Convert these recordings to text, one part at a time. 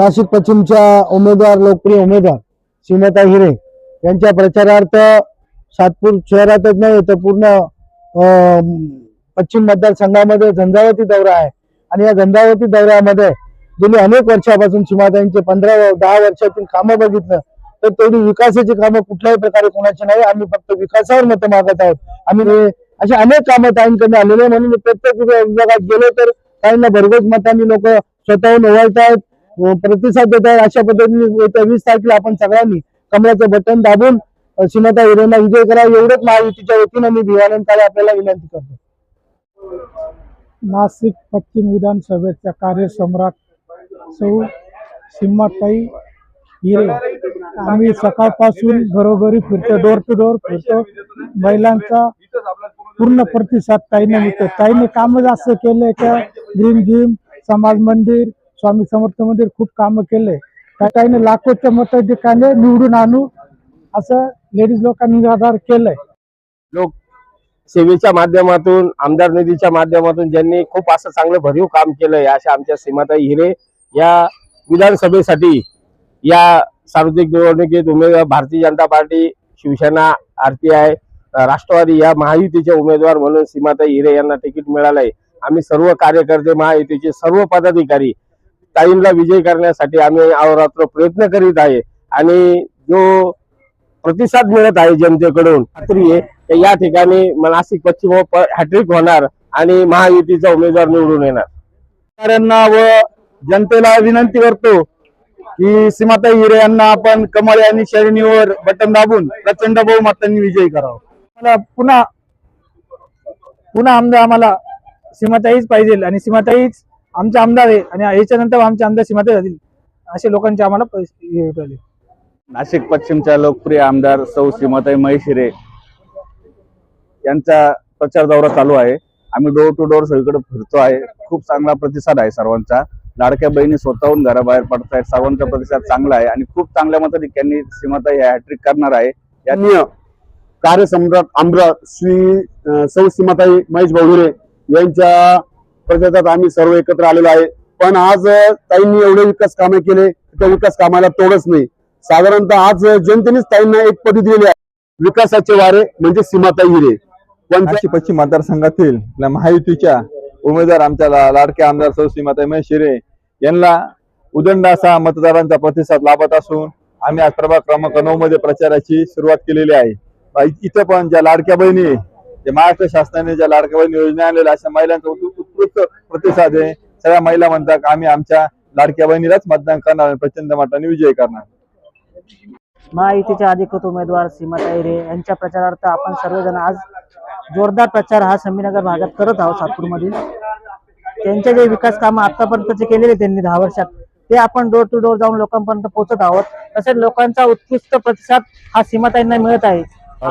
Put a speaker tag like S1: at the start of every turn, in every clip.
S1: नाशिक पश्चिमच्या उमेदवार लोकप्रिय उमेदवार सीमाता हिरे यांच्या प्रचारार्थ सातपूर शहरातच नाही तर पूर्ण पश्चिम मतदारसंघामध्ये झंझावती दौरा आहे. आणि या झंझावती दौऱ्यामध्ये गेली अनेक वर्षापासून सीमाताईंचे पंधरा दहा वर्षातील कामं बघितलं तर तेवढी विकासाची कामं कुठल्याही प्रकारे कोणाची नाही. आम्ही फक्त विकासावर मतं मागत आहोत. आम्ही असे अनेक कामं ताईंकडे आलेले म्हणून प्रत्येक विभागात गेलो तर काहींना भरघोस मतांनी लोक स्वतःहून ओवाळतायत. आहेत प्रतिसाद देत आहेत. अशा पद्धतीने येत्या वीस तारखेला आपण सगळ्यांनी कमळाचं बटन दाबून सीमाता हिरेंना विजय करा. एवढंच महायुतीच्या वतीनं मी भिवानंद काळे आपल्याला विनंती करतो. नाशिक पश्चिम विधानसभेच्या कार्यसम्राट सौ सीमाताई हिरे. आम्ही सकाळपासून घरोघरी फिरतो डोर टू डोर फिरतो. महिलांचा पूर्ण प्रतिसाद ताईने मिळतो. ताईने काम जास्त केले का? ग्रीन जिम समाज मंदिर स्वामी समर्थ मंदिर खूप कामं केले. त्या ताईने लाखोच्या मताधिकाने निवडून आणू असं लेडीज लोकांनी निर्धार केलंय.
S2: लोक सेवेच्या माध्यमातून आमदार निधीच्या माध्यमातून ज्यांनी खूप असं चांगलं भरीव काम केलंय अशा आमच्या सीमाताई हिरे या विधानसभेसाठी या सार्वत्रिक निवडणुकीत उमेदवार भारतीय जनता पार्टी शिवसेना आरपीआय राष्ट्रवादी या महायुतीचे उमेदवार म्हणून सीमाताई हिरे यांना तिकीट मिळालंय. आम्ही सर्व कार्यकर्ते महायुतीचे सर्व पदाधिकारी ताईंना विजय करण्यासाठी आम्ही अहोरात्र प्रयत्न करीत आहे. आणि जो प्रतिसाद मिळत आहे जनतेकडून खात्री आहे या ठिकाणी नाशिक पश्चिम हॅट्रिक होणार आणि महायुतीचा उमेदवार निवडून येणार.
S1: व जनतेला विनंती करतो की सीमाताई हिरे यांना आपण कमळे आणि शरणीवर बटन दाबून प्रचंड बहुमतांनी विजयी करावा. मला पुन्हा पुन्हा आमदार आम्हाला सीमाताईच पाहिजे आणि सीमाताईच आमचे आमदार आहे आणि याच्यानंतर आमचे आमदार सीमाताई जातील असे लोकांचे आम्हाला पैसे भेटले
S3: नाशिक पश्चिमच्या लोकप्रिय आमदार सौ सीमाताई महेशिरे यांचा प्रचार दौरा चालू आहे. आम्ही डोर टू डोर सगळीकडे फिरतो आहे. खूप चांगला प्रतिसाद आहे सर्वांचा. लाडक्या बहिणी स्वतःहून घराबाहेर पडत आहेत सर्वांचा प्रतिसाद चांगला आहे आणि खूप चांगल्या मताधिक्यांनी सीमाताई हॅट्रिक करणार आहे.
S4: माननीय कार्यसम्राट आमदार श्री सौ सीमाताई महेश भाऊरे यांच्या प्रदेशात आम्ही सर्व एकत्र आलेलो आहे. पण आज ताईंनी एवढे विकास कामे केले त्या विकास कामाला तोडच नाही. साधारणतः आज अं, जनतेनेच ताईंना एक पदवी दिलेली आहे. विकासाचे वारे म्हणजे सीमाताई हिरे.
S5: पंचायत पश्चिम मतदारसंघातील महायुतीच्या उमेदवार आमच्या लाडक्या आमदार सौ सीमाताई महेश हिरे यांना उदंड असा मतदारांचा प्रतिसाद लाभत असून आम्ही आज प्रभाग क्रमांक नऊ मध्ये प्रचाराची सुरुवात केलेली आहे. इथं पण ज्या लाडक्या बहिणी आहे, महाराष्ट्र शासनाने ज्या लाडक्या बहिणी योजना आणलेल्या अशा महिलांचं उत- उत्कृष्ट प्रतिसाद आहे. सगळ्या महिला म्हणतात आम्ही आमच्या लाडक्या बहिणीलाच मतदान करणार आणि प्रचंड मताने विजय करणार.
S6: महायुतीचे अधिकृत उमेदवार सीमाताई रे यांच्या प्रचारार्थ आपण सर्वजण आज जोरदार प्रचार हा संभाजीनगर भागात करत आहोत सातपूरमधील. त्यांचे जे विकास कामं आतापर्यंतचे केलेले त्यांनी दहा वर्षात ते आपण डोर टू डोर जाऊन लोकांपर्यंत पोहोचत आहोत. तसेच लोकांचा उत्कृष्ट प्रतिसाद हा सीमाताईंना मिळत आहे.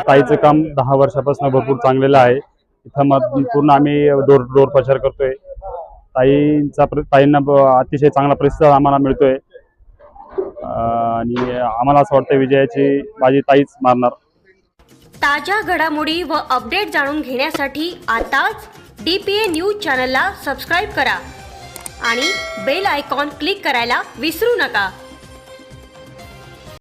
S7: ताईचं काम दहा वर्षापासून भरपूर चांगलेलं आहे. इथं मग पूर्ण आम्ही डोर डोर प्रचार करतोय. ताईंचा ताईंना अतिशय चांगला प्रतिसाद आम्हाला मिळतोय. आणि आम्हाला असं वाटतं विजयाची बाजी ताईच मारणार.
S8: ताज्या घडामोडी व अपडेट जाणून घेण्यासाठी आताच डी पी ए न्यूज चॅनलला सबस्क्राईब करा आणि बेल आयकॉन क्लिक करायला विसरू नका.